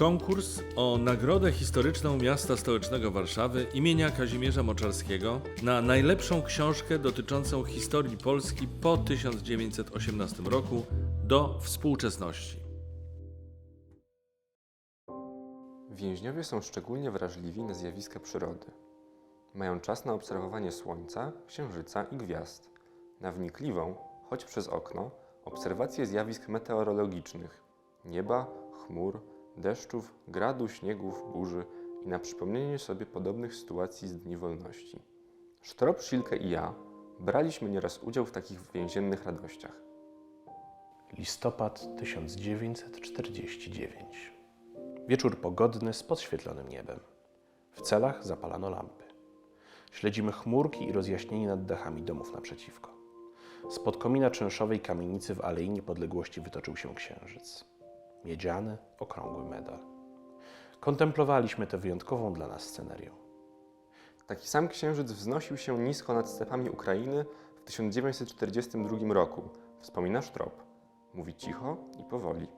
Konkurs o Nagrodę Historyczną Miasta Stołecznego Warszawy imienia Kazimierza Moczarskiego na najlepszą książkę dotyczącą historii Polski po 1918 roku do współczesności. Więźniowie są szczególnie wrażliwi na zjawiska przyrody. Mają czas na obserwowanie Słońca, Księżyca i gwiazd, na wnikliwą, choć przez okno, obserwację zjawisk meteorologicznych nieba, chmur, deszczów, gradu, śniegów, burzy i na przypomnienie sobie podobnych sytuacji z dni wolności. Sztrop, Szilkę i ja braliśmy nieraz udział w takich więziennych radościach. Listopad 1949. Wieczór pogodny z podświetlonym niebem. W celach zapalano lampy. Śledzimy chmurki i rozjaśnienie nad dachami domów naprzeciwko. Spod komina czynszowej kamienicy w Alei Niepodległości wytoczył się księżyc. Miedziany, okrągły medal. Kontemplowaliśmy tę wyjątkową dla nas scenerię. Taki sam księżyc wznosił się nisko nad stepami Ukrainy w 1942 roku, wspomina Sztrop. Mówi cicho i powoli.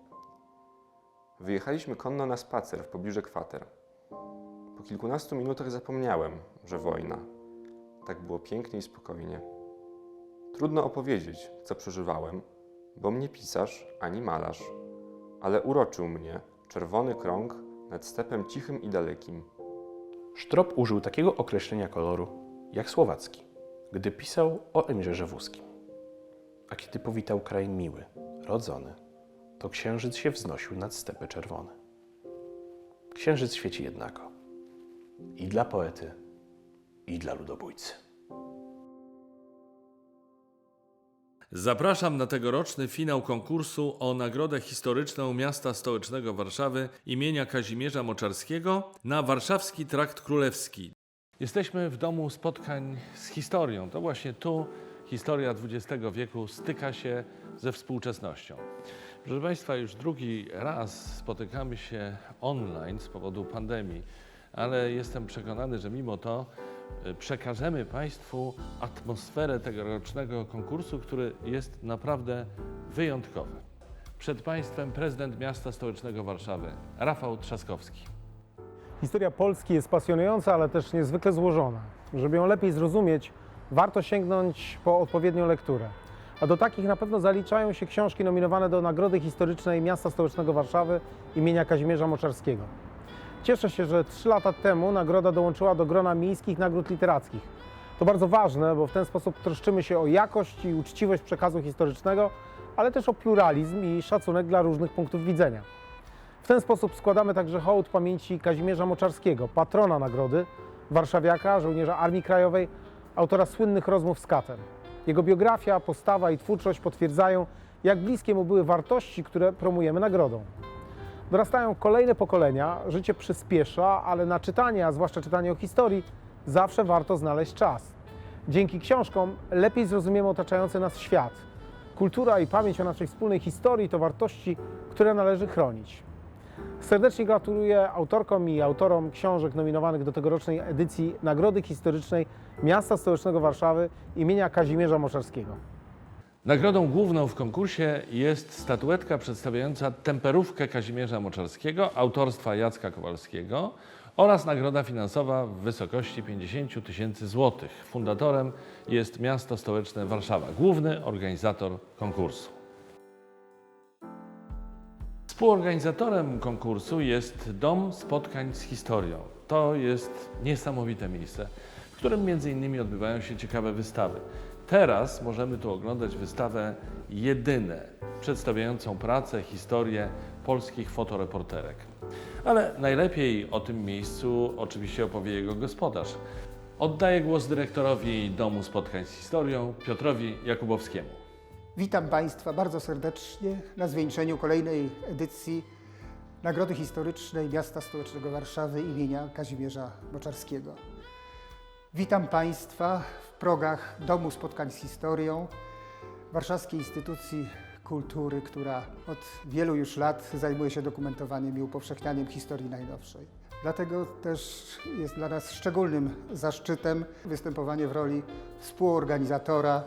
Wyjechaliśmy konno na spacer w pobliże kwater. Po kilkunastu minutach zapomniałem, że wojna. Tak było pięknie i spokojnie. Trudno opowiedzieć, co przeżywałem, bo mnie pisarz ani malarz, ale uroczył mnie czerwony krąg nad stepem cichym i dalekim. Sztrop użył takiego określenia koloru jak słowacki, gdy pisał o Emirze Rzewuskim. A kiedy powitał kraj miły, rodzony, to księżyc się wznosił nad stepy czerwone. Księżyc świeci jednako i dla poety, i dla ludobójcy. Zapraszam na tegoroczny finał konkursu o Nagrodę Historyczną Miasta Stołecznego Warszawy imienia Kazimierza Moczarskiego na Warszawski Trakt Królewski. Jesteśmy w domu spotkań z historią. To właśnie tu historia XX wieku styka się ze współczesnością. Proszę Państwa, już drugi raz spotykamy się online z powodu pandemii, ale jestem przekonany, że mimo to przekażemy Państwu atmosferę tegorocznego konkursu, który jest naprawdę wyjątkowy. Przed Państwem prezydent miasta stołecznego Warszawy, Rafał Trzaskowski. Historia Polski jest pasjonująca, ale też niezwykle złożona. Żeby ją lepiej zrozumieć, warto sięgnąć po odpowiednią lekturę. A do takich na pewno zaliczają się książki nominowane do Nagrody Historycznej Miasta Stołecznego Warszawy imienia Kazimierza Moczarskiego. Cieszę się, że trzy lata temu nagroda dołączyła do grona miejskich nagród literackich. To bardzo ważne, bo w ten sposób troszczymy się o jakość i uczciwość przekazu historycznego, ale też o pluralizm i szacunek dla różnych punktów widzenia. W ten sposób składamy także hołd pamięci Kazimierza Moczarskiego, patrona nagrody, warszawiaka, żołnierza Armii Krajowej, autora słynnych rozmów z katem. Jego biografia, postawa i twórczość potwierdzają, jak bliskie mu były wartości, które promujemy nagrodą. Dorastają kolejne pokolenia, życie przyspiesza, ale na czytanie, a zwłaszcza czytanie o historii, zawsze warto znaleźć czas. Dzięki książkom lepiej zrozumiemy otaczający nas świat. Kultura i pamięć o naszej wspólnej historii to wartości, które należy chronić. Serdecznie gratuluję autorkom i autorom książek nominowanych do tegorocznej edycji Nagrody Historycznej Miasta Stołecznego Warszawy imienia Kazimierza Moczarskiego. Nagrodą główną w konkursie jest statuetka przedstawiająca temperówkę Kazimierza Moczarskiego autorstwa Jacka Kowalskiego oraz nagroda finansowa w wysokości 50 000 tysięcy złotych. Fundatorem jest miasto stołeczne Warszawa, główny organizator konkursu. Współorganizatorem konkursu jest Dom Spotkań z Historią. To jest niesamowite miejsce, w którym między innymi odbywają się ciekawe wystawy. Teraz możemy tu oglądać wystawę Jedyne, przedstawiającą pracę, historię polskich fotoreporterek. Ale najlepiej o tym miejscu oczywiście opowie jego gospodarz. Oddaję głos dyrektorowi Domu Spotkań z Historią, Piotrowi Jakubowskiemu. Witam Państwa bardzo serdecznie na zwieńczeniu kolejnej edycji Nagrody Historycznej Miasta Stołecznego Warszawy imienia Kazimierza Moczarskiego. Witam Państwa progach Domu Spotkań z Historią, warszawskiej instytucji kultury, która od wielu już lat zajmuje się dokumentowaniem i upowszechnianiem historii najnowszej. Dlatego też jest dla nas szczególnym zaszczytem występowanie w roli współorganizatora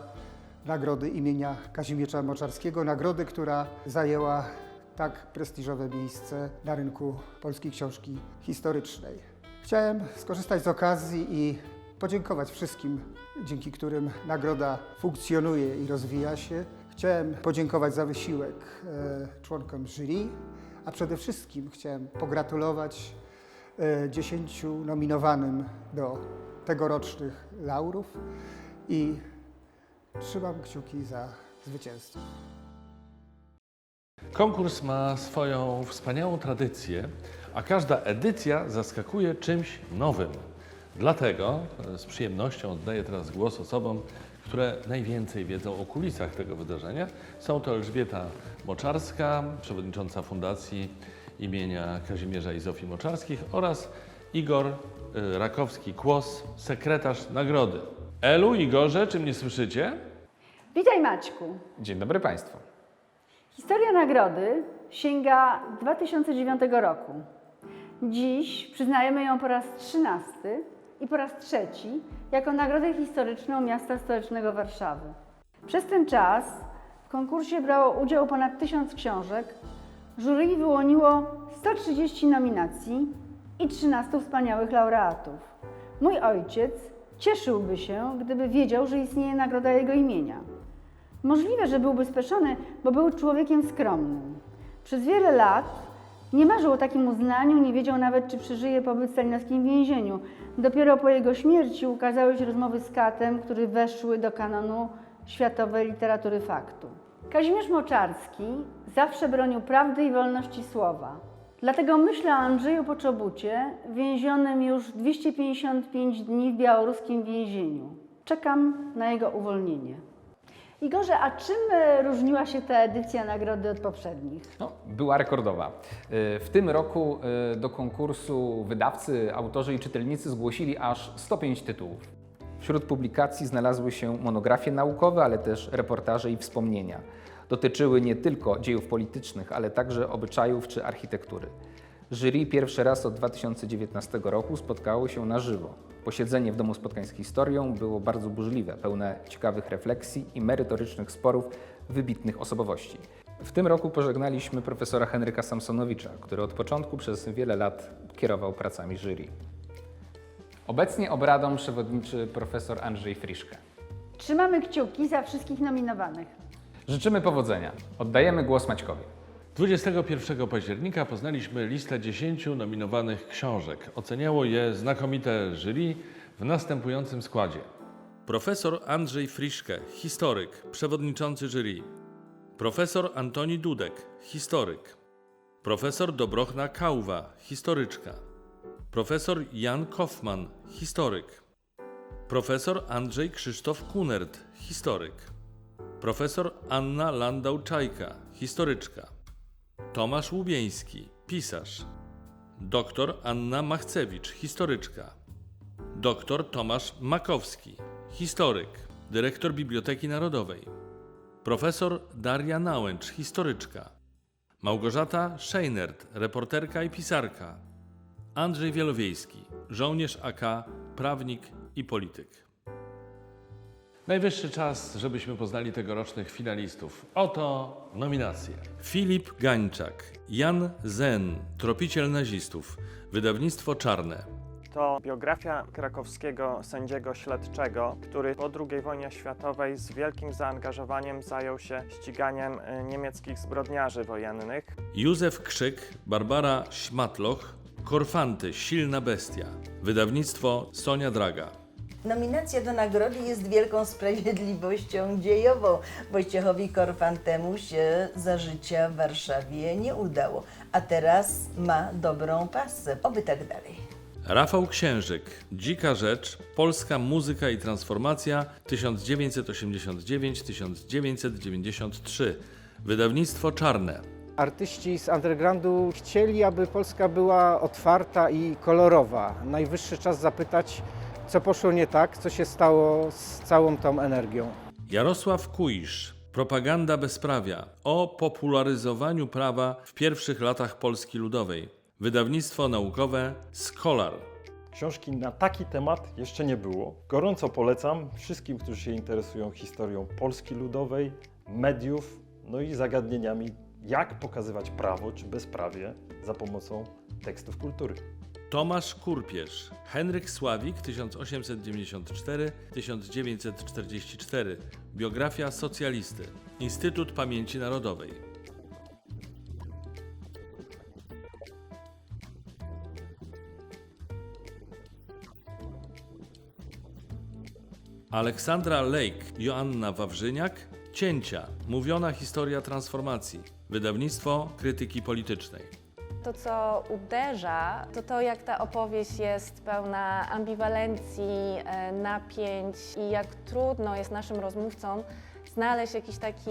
nagrody imienia Kazimierza Moczarskiego, nagrody, która zajęła tak prestiżowe miejsce na rynku polskiej książki historycznej. Chciałem skorzystać z okazji i podziękować wszystkim, dzięki którym nagroda funkcjonuje i rozwija się. Chciałem podziękować za wysiłek e, członkom jury, a przede wszystkim chciałem pogratulować e, 10 nominowanym do tegorocznych laurów i trzymam kciuki za zwycięstwo. Konkurs ma swoją wspaniałą tradycję, a każda edycja zaskakuje czymś nowym. Dlatego e, z przyjemnością oddaję teraz głos osobom, które najwięcej wiedzą o kulisach tego wydarzenia. Są to Elżbieta Moczarska, przewodnicząca Fundacji imienia Kazimierza i Zofii Moczarskich oraz Igor e, Rakowski-Kłos, sekretarz nagrody. Elu, Igorze, czy mnie słyszycie? Witaj Maćku. Dzień dobry Państwu. Historia nagrody sięga 2009 roku. Dziś przyznajemy ją po raz trzynasty i po raz trzeci jako nagrodę historyczną miasta stołecznego Warszawy. Przez ten czas w konkursie brało udział ponad tysiąc książek, jury wyłoniło 130 nominacji i 13 wspaniałych laureatów. Mój ojciec cieszyłby się, gdyby wiedział, że istnieje nagroda jego imienia. Możliwe, że byłby spieszony, bo był człowiekiem skromnym. Przez wiele lat nie marzył o takim uznaniu, nie wiedział nawet, czy przeżyje pobyt w stalinowskim więzieniu. Dopiero po jego śmierci ukazały się rozmowy z Katem, które weszły do kanonu światowej literatury faktu. Kazimierz Moczarski zawsze bronił prawdy i wolności słowa. Dlatego myślę o Andrzeju Poczobucie, więzionym już 255 dni w białoruskim więzieniu. Czekam na jego uwolnienie. Igorze, a czym e, różniła się ta edycja nagrody od poprzednich? No, była rekordowa. Y, W tym roku y, do konkursu wydawcy, autorzy i czytelnicy zgłosili aż 105 tytułów. Wśród publikacji znalazły się monografie naukowe, ale też reportaże i wspomnienia. Dotyczyły nie tylko dziejów politycznych, ale także obyczajów czy architektury. Jury pierwszy raz od 2019 roku spotkało się na żywo. Posiedzenie w Domu Spotkań z Historią było bardzo burzliwe, pełne ciekawych refleksji i merytorycznych sporów wybitnych osobowości. W tym roku pożegnaliśmy profesora Henryka Samsonowicza, który od początku przez wiele lat kierował pracami jury. Obecnie obradą przewodniczy profesor Andrzej Friszke. Trzymamy kciuki za wszystkich nominowanych. Życzymy powodzenia. Oddajemy głos Maćkowi. 21 października poznaliśmy listę 10 nominowanych książek. Oceniało je znakomite jury w następującym składzie. Profesor Andrzej Friszke, historyk, przewodniczący jury. Profesor Antoni Dudek, historyk. Profesor Dobrochna Kałwa, historyczka. Profesor Jan Kaufmann, historyk. Profesor Andrzej Krzysztof Kunert, historyk. Profesor Anna Landau-Czajka, historyczka. Tomasz Łubieński, pisarz. Doktor Anna Machcewicz, historyczka. Doktor Tomasz Makowski, historyk, dyrektor Biblioteki Narodowej. Profesor Daria Nałęcz, historyczka. Małgorzata Scheinert, reporterka i pisarka. Andrzej Wielowiejski, żołnierz AK, prawnik i polityk. Najwyższy czas, żebyśmy poznali tegorocznych finalistów. Oto nominacje. Filip Gańczak, Jan Zen, tropiciel nazistów, wydawnictwo Czarne. To biografia krakowskiego sędziego śledczego, który po II wojnie światowej z wielkim zaangażowaniem zajął się ściganiem e, niemieckich zbrodniarzy wojennych. Józef Krzyk, Barbara Śmatloch, Korfanty, silna bestia, wydawnictwo Sonia Draga. Nominacja do nagrody jest wielką sprawiedliwością dziejową. Wojciechowi Korfantemu się za życia w Warszawie nie udało, a teraz ma dobrą pasę. Oby tak dalej. Rafał Księżyk, Dzika Rzecz, Polska Muzyka i Transformacja 1989-1993, wydawnictwo Czarne. Artyści z undergroundu chcieli, aby Polska była otwarta i kolorowa. Najwyższy czas zapytać, co poszło nie tak, co się stało z całą tą energią. Jarosław Kuisz, Propaganda bezprawia o popularyzowaniu prawa w pierwszych latach Polski Ludowej. Wydawnictwo naukowe Scholar. Książki na taki temat jeszcze nie było. Gorąco polecam wszystkim, którzy się interesują historią Polski Ludowej, mediów, no i zagadnieniami jak pokazywać prawo czy bezprawie za pomocą tekstów kultury. Tomasz Kurpierz, Henryk Sławik 1894-1944, biografia socjalisty, Instytut Pamięci Narodowej. Aleksandra Lake, Joanna Wawrzyniak, Cięcia, mówiona historia transformacji, wydawnictwo krytyki politycznej. To, co uderza, to to, jak ta opowieść jest pełna ambiwalencji, e, napięć i jak trudno jest naszym rozmówcom znaleźć jakiś taki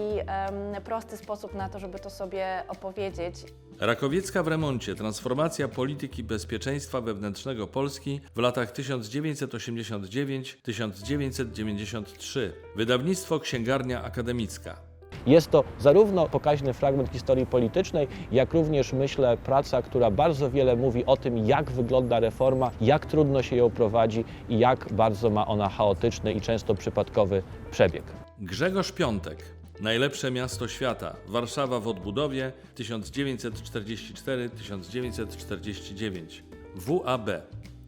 prosty sposób na to, żeby to sobie opowiedzieć. Rakowiecka w remoncie. Transformacja polityki bezpieczeństwa wewnętrznego Polski w latach 1989-1993. Wydawnictwo Księgarnia Akademicka. Jest to zarówno pokaźny fragment historii politycznej, jak również myślę praca, która bardzo wiele mówi o tym, jak wygląda reforma, jak trudno się ją prowadzi i jak bardzo ma ona chaotyczny i często przypadkowy przebieg. Grzegorz Piątek. Najlepsze miasto świata. Warszawa w odbudowie 1944-1949. WAB.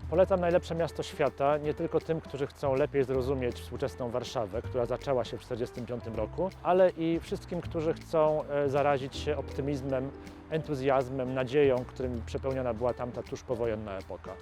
Polecam najlepsze miasto świata nie tylko tym, którzy chcą lepiej zrozumieć współczesną Warszawę, która zaczęła się w 1945 roku, ale i wszystkim, którzy chcą e, zarazić się optymizmem, entuzjazmem, nadzieją, którym przepełniona była tamta tuż powojenna epoka.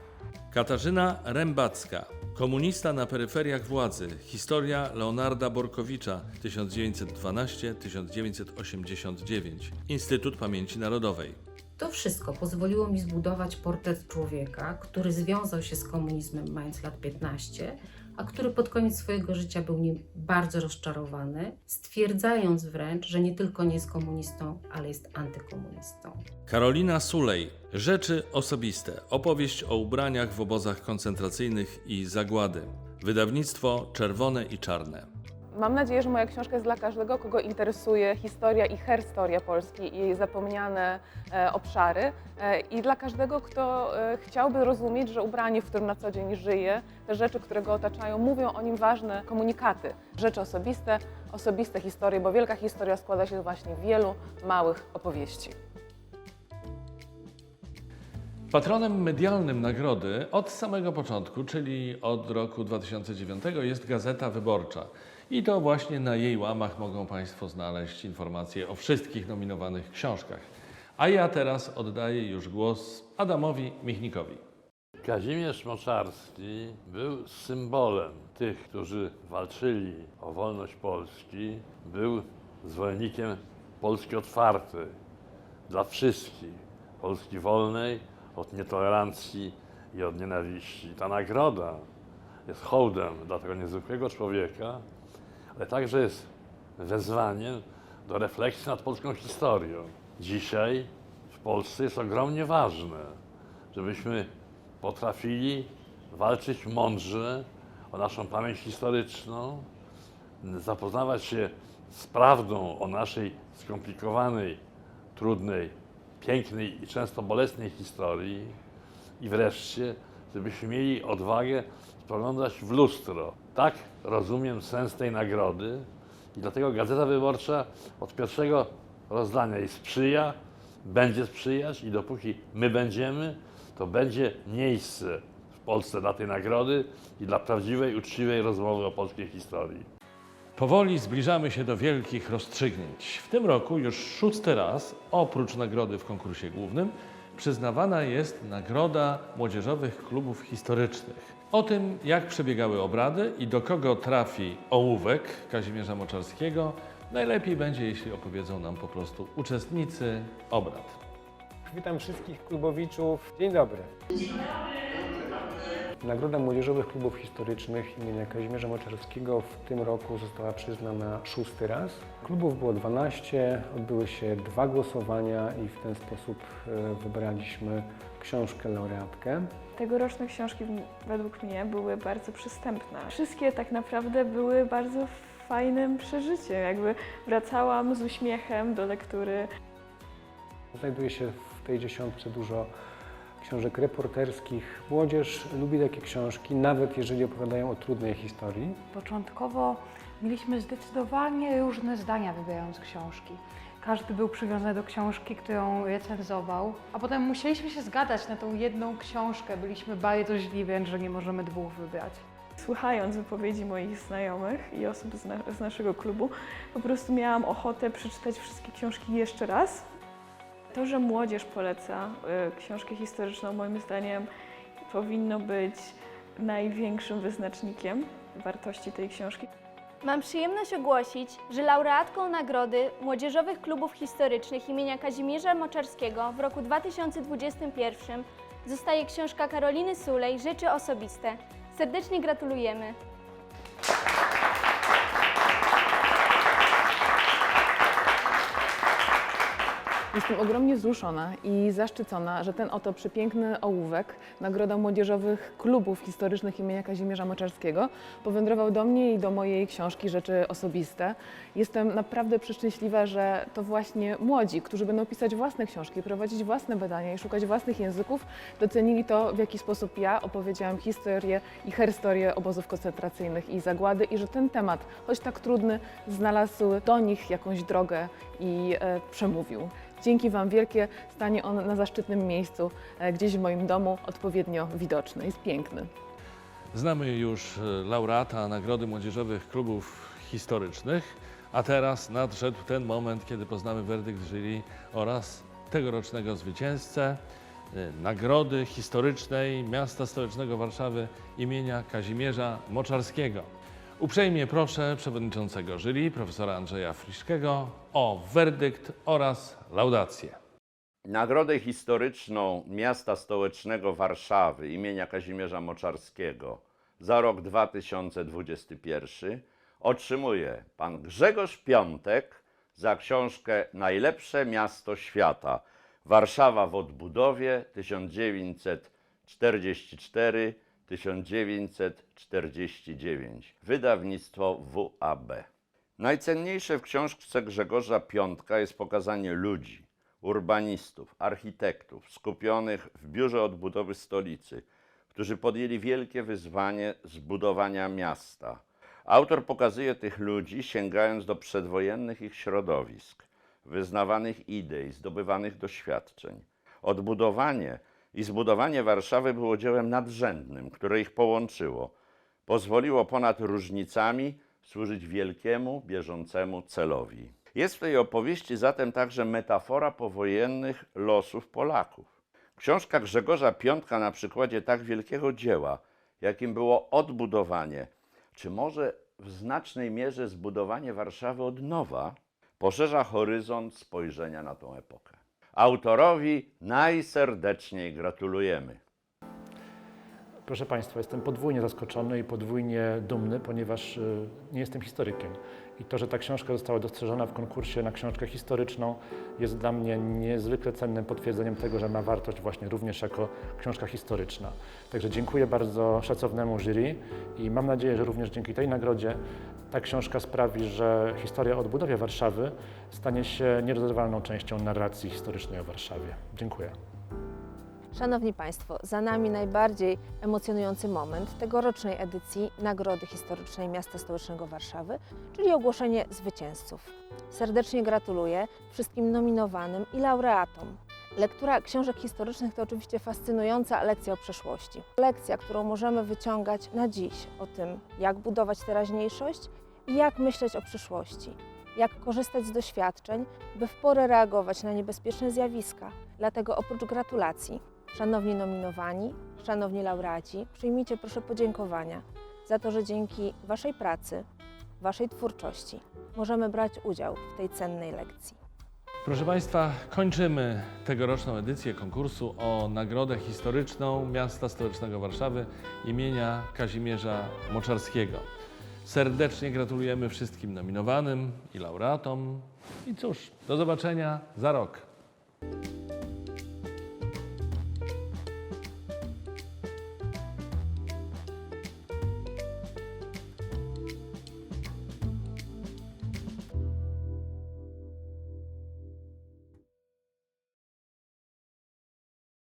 Katarzyna Rębacka. Komunista na peryferiach władzy. Historia Leonarda Borkowicza 1912-1989. Instytut Pamięci Narodowej. To wszystko pozwoliło mi zbudować portret człowieka, który związał się z komunizmem mając lat 15, a który pod koniec swojego życia był nim bardzo rozczarowany, stwierdzając wręcz, że nie tylko nie jest komunistą, ale jest antykomunistą. Karolina Sulej. Rzeczy osobiste. Opowieść o ubraniach w obozach koncentracyjnych i zagłady. Wydawnictwo Czerwone i Czarne. Mam nadzieję, że moja książka jest dla każdego, kogo interesuje historia i herstoria Polski i jej zapomniane e, obszary. E, I dla każdego, kto e, chciałby rozumieć, że ubranie, w którym na co dzień żyje, te rzeczy, które go otaczają, mówią o nim ważne komunikaty. Rzeczy osobiste, osobiste historie, bo wielka historia składa się właśnie z wielu małych opowieści. Patronem medialnym nagrody od samego początku, czyli od roku 2009, jest Gazeta Wyborcza. I to właśnie na jej łamach mogą Państwo znaleźć informacje o wszystkich nominowanych książkach. A ja teraz oddaję już głos Adamowi Michnikowi. Kazimierz Moczarski był symbolem tych, którzy walczyli o wolność Polski. Był zwolennikiem Polski otwartej dla wszystkich. Polski wolnej od nietolerancji i od nienawiści. Ta nagroda jest hołdem dla tego niezwykłego człowieka, ale także jest wezwaniem do refleksji nad polską historią. Dzisiaj w Polsce jest ogromnie ważne, żebyśmy potrafili walczyć mądrze o naszą pamięć historyczną, zapoznawać się z prawdą o naszej skomplikowanej, trudnej, pięknej i często bolesnej historii i wreszcie, żebyśmy mieli odwagę spoglądać w lustro. Tak rozumiem sens tej nagrody i dlatego Gazeta Wyborcza od pierwszego rozdania jej sprzyja, będzie sprzyjać i dopóki my będziemy, to będzie miejsce w Polsce dla tej nagrody i dla prawdziwej, uczciwej rozmowy o polskiej historii. Powoli zbliżamy się do wielkich rozstrzygnięć. W tym roku już szósty raz, oprócz nagrody w konkursie głównym, przyznawana jest Nagroda Młodzieżowych Klubów Historycznych. O tym, jak przebiegały obrady i do kogo trafi ołówek Kazimierza Moczarskiego, najlepiej będzie, jeśli opowiedzą nam po prostu uczestnicy obrad. Witam wszystkich klubowiczów. Dzień dobry. Nagroda Młodzieżowych Klubów Historycznych imienia Kazimierza Moczarskiego w tym roku została przyznana szósty raz. Klubów było 12, odbyły się dwa głosowania i w ten sposób e, wybraliśmy książkę laureatkę. Tegoroczne książki według mnie były bardzo przystępne. Wszystkie tak naprawdę były bardzo fajnym przeżyciem. Jakby wracałam z uśmiechem do lektury. Znajduje się w tej dziesiątce dużo książek reporterskich. Młodzież lubi takie książki, nawet jeżeli opowiadają o trudnej historii. Początkowo mieliśmy zdecydowanie różne zdania wybierając książki. Każdy był przywiązany do książki, którą recenzował, a potem musieliśmy się zgadać na tą jedną książkę. Byliśmy bardzo źli wręcz, że nie możemy dwóch wybrać. Słuchając wypowiedzi moich znajomych i osób z, na, z naszego klubu, po prostu miałam ochotę przeczytać wszystkie książki jeszcze raz. To, że młodzież poleca y, książkę historyczną, moim zdaniem powinno być największym wyznacznikiem wartości tej książki. Mam przyjemność ogłosić, że laureatką nagrody Młodzieżowych Klubów Historycznych imienia Kazimierza Moczarskiego w roku 2021 zostaje książka Karoliny Sulej Rzeczy Osobiste. Serdecznie gratulujemy. Jestem ogromnie wzruszona i zaszczycona, że ten oto przepiękny ołówek, Nagroda Młodzieżowych Klubów Historycznych imienia Kazimierza Moczarskiego, powędrował do mnie i do mojej książki Rzeczy Osobiste. Jestem naprawdę przeszczęśliwa, że to właśnie młodzi, którzy będą pisać własne książki, prowadzić własne badania i szukać własnych języków, docenili to, w jaki sposób ja opowiedziałam historię i herstorię obozów koncentracyjnych i zagłady i że ten temat, choć tak trudny, znalazł do nich jakąś drogę i e, przemówił. Dzięki Wam wielkie, stanie on na zaszczytnym miejscu, e, gdzieś w moim domu, odpowiednio widoczny. Jest piękny. Znamy już e, laureata Nagrody Młodzieżowych Klubów Historycznych, a teraz nadszedł ten moment, kiedy poznamy werdykt jury oraz tegorocznego zwycięzcę e, Nagrody Historycznej Miasta Stołecznego Warszawy imienia Kazimierza Moczarskiego. Uprzejmie proszę przewodniczącego jury, profesora Andrzeja Friszkiego o werdykt oraz laudację. Nagrodę historyczną Miasta Stołecznego Warszawy imienia Kazimierza Moczarskiego za rok 2021 otrzymuje pan Grzegorz Piątek za książkę Najlepsze miasto świata Warszawa w odbudowie 1944-1949 wydawnictwo WAB. Najcenniejsze w książce Grzegorza Piątka jest pokazanie ludzi, urbanistów, architektów skupionych w Biurze Odbudowy Stolicy, którzy podjęli wielkie wyzwanie zbudowania miasta. Autor pokazuje tych ludzi, sięgając do przedwojennych ich środowisk, wyznawanych idei, zdobywanych doświadczeń. Odbudowanie i zbudowanie Warszawy było dziełem nadrzędnym, które ich połączyło. Pozwoliło ponad różnicami służyć wielkiemu, bieżącemu celowi. Jest w tej opowieści zatem także metafora powojennych losów Polaków. Książka Grzegorza Piątka na przykładzie tak wielkiego dzieła, jakim było odbudowanie, czy może w znacznej mierze zbudowanie Warszawy od nowa, poszerza horyzont spojrzenia na tą epokę. Autorowi najserdeczniej gratulujemy. Proszę Państwa, jestem podwójnie zaskoczony i podwójnie dumny, ponieważ y, nie jestem historykiem. I to, że ta książka została dostrzeżona w konkursie na książkę historyczną, jest dla mnie niezwykle cennym potwierdzeniem tego, że ma wartość właśnie również jako książka historyczna. Także dziękuję bardzo szacownemu jury i mam nadzieję, że również dzięki tej nagrodzie ta książka sprawi, że historia o odbudowie Warszawy stanie się nierozerwalną częścią narracji historycznej o Warszawie. Dziękuję. Szanowni Państwo, za nami najbardziej emocjonujący moment tegorocznej edycji Nagrody Historycznej Miasta Stołecznego Warszawy, czyli ogłoszenie zwycięzców. Serdecznie gratuluję wszystkim nominowanym i laureatom. Lektura książek historycznych to oczywiście fascynująca lekcja o przeszłości. Lekcja, którą możemy wyciągać na dziś o tym, jak budować teraźniejszość i jak myśleć o przyszłości. Jak korzystać z doświadczeń, by w porę reagować na niebezpieczne zjawiska. Dlatego oprócz gratulacji Szanowni nominowani, szanowni laureaci, przyjmijcie proszę podziękowania za to, że dzięki Waszej pracy, Waszej twórczości możemy brać udział w tej cennej lekcji. Proszę Państwa, kończymy tegoroczną edycję konkursu o Nagrodę Historyczną Miasta Stołecznego Warszawy imienia Kazimierza Moczarskiego. Serdecznie gratulujemy wszystkim nominowanym i laureatom. I cóż, do zobaczenia za rok.